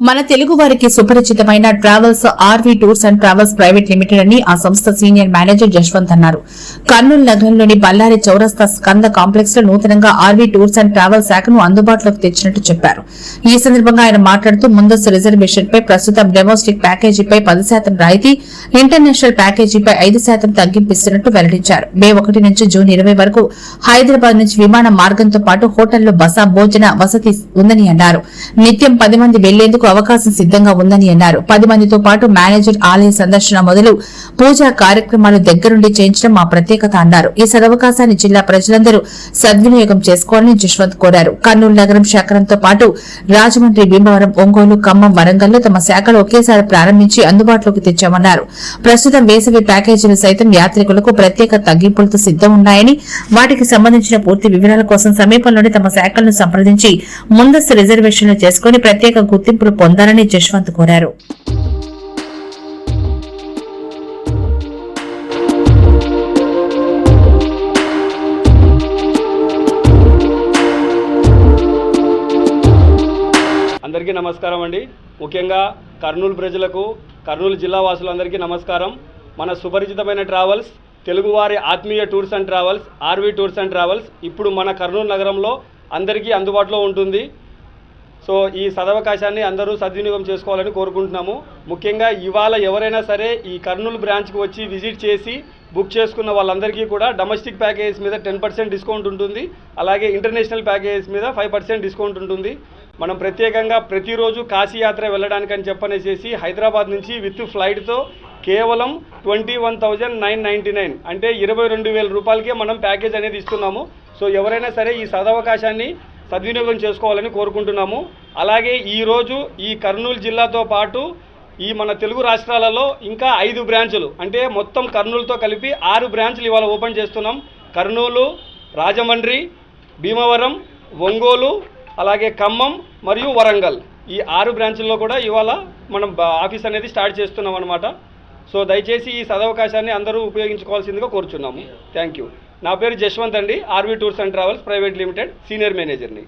మన తెలుగు వారికి సుపరిచితమైన travels RV tours and travels private limited అని ఆ సంస్థ సీనియర్ మేనేజర్ జశ్వంత్ అన్నారు. కర్నూలు నగరంలోని బల్లారి చౌరస్తా స్కంద కాంప్లెక్స్లో నూతనంగా ఆర్వీ టూర్స్ అండ్ ట్రావెల్స్ శాఖను అందుబాటులోకి తెచ్చినట్టు చెప్పారు. ఈ సందర్భంగా ఆయన మాట్లాడుతూ ముందస్తు రిజర్వేషన్ పై ప్రస్తుతం డొమెస్టిక్ ప్యాకేజీపై పది శాతం రాయితీ ఇంటర్నేషనల్ ప్యాకేజీపై ఐదు శాతం తగ్గింపిస్తున్నట్టు వెల్లడించారు. మే ఒకటి నుంచి జూన్ ఇరవై వరకు హైదరాబాద్ నుంచి విమాన మార్గంతో పాటు హోటల్లో బస భోజన వసతి ఉందని అన్నారు. నిత్యం పది మంది వెళ్ళేందుకు అవకాశం సిద్దంగా ఉందని అన్నారు. పది మందితో పాటు మేనేజర్ ఆలయ సందర్శన మొదలు పూజా కార్యక్రమాలు దగ్గరుండి చేయించడం మా ప్రత్యేకత అన్నారు. ఈ సదవకాశాన్ని జిల్లా ప్రజలందరూ సద్వినియోగం చేసుకోవాలని జశ్వంత్ కోరారు. కర్నూలు నగరం శకరంతో పాటు రాజమండ్రి భీమవరం ఒంగోలు ఖమ్మం వరంగల్లో తమ శాఖలు ఒకేసారి ప్రారంభించి అందుబాటులోకి తెచ్చామన్నారు. ప్రస్తుతం వేసవి ప్యాకేజీలు సైతం యాత్రికులకు ప్రత్యేక తగ్గింపులతో సిద్దం ఉన్నాయని వాటికి సంబంధించిన పూర్తి వివరాల కోసం సమీపంలోని తమ శాఖలను సంప్రదించి ముందస్తు రిజర్వేషన్లు చేసుకుని ప్రత్యేక గుర్తింపులు పొందాలని జశ్వంత్ కోరారు. అందరికీ నమస్కారం అండి. ముఖ్యంగా కర్నూలు ప్రజలకు కర్నూలు జిల్లా వాసులందరికీ నమస్కారం. మన సుపరిచితమైన ట్రావెల్స్ తెలుగువారి ఆత్మీయ tours and travels RV tours and travels ఇప్పుడు మన కర్నూలు నగరంలో అందరికీ అందుబాటులో ఉంటుంది. సో ఈ సదవకాశాన్ని అందరూ సద్వినియోగం చేసుకోవాలని కోరుకుంటున్నాము. ముఖ్యంగా ఇవాళ ఎవరైనా సరే ఈ కర్నూలు బ్రాంచ్కి వచ్చి విజిట్ చేసి బుక్ చేసుకున్న వాళ్ళందరికీ కూడా డొమెస్టిక్ ప్యాకేజెస్ మీద టెన్ పర్సెంట్ డిస్కౌంట్ ఉంటుంది. అలాగే ఇంటర్నేషనల్ ప్యాకేజెస్ మీద ఫైవ్ పర్సెంట్ డిస్కౌంట్ ఉంటుంది. మనం ప్రత్యేకంగా ప్రతిరోజు కాశీయాత్ర వెళ్ళడానికని వెళ్ళడానికి అని చెప్పనేసేసి హైదరాబాద్ నుంచి విత్ ఫ్లైట్తో కేవలం twenty one thousand nine ninety nine అంటే ఇరవై రెండు వేల రూపాయలకే మనం ప్యాకేజ్ అనేది ఇస్తున్నాము. సో ఎవరైనా సరే ఈ సదవకాశాన్ని సద్వినియోగం చేసుకోవాలని కోరుకుంటున్నాము. అలాగే ఈరోజు ఈ కర్నూలు జిల్లాతో పాటు ఈ మన తెలుగు రాష్ట్రాలలో ఇంకా ఐదు బ్రాంచులు అంటే మొత్తం కర్నూలుతో కలిపి ఆరు బ్రాంచులు ఇవాళ ఓపెన్ చేస్తున్నాం. కర్నూలు రాజమండ్రి భీమవరం ఒంగోలు అలాగే ఖమ్మం మరియు వరంగల్. ఈ ఆరు బ్రాంచుల్లో కూడా ఇవాళ మనం ఆఫీస్ అనేది స్టార్ట్ చేస్తున్నాం అనమాట సో దయచేసి ఈ సదవకాశాన్ని అందరూ ఉపయోగించుకోవాల్సిందిగా కోరుచున్నాము. థ్యాంక్ యూ నా పేరు జశ్వంత్ అండి. RV tours and travels private limited senior మేనేజర్ని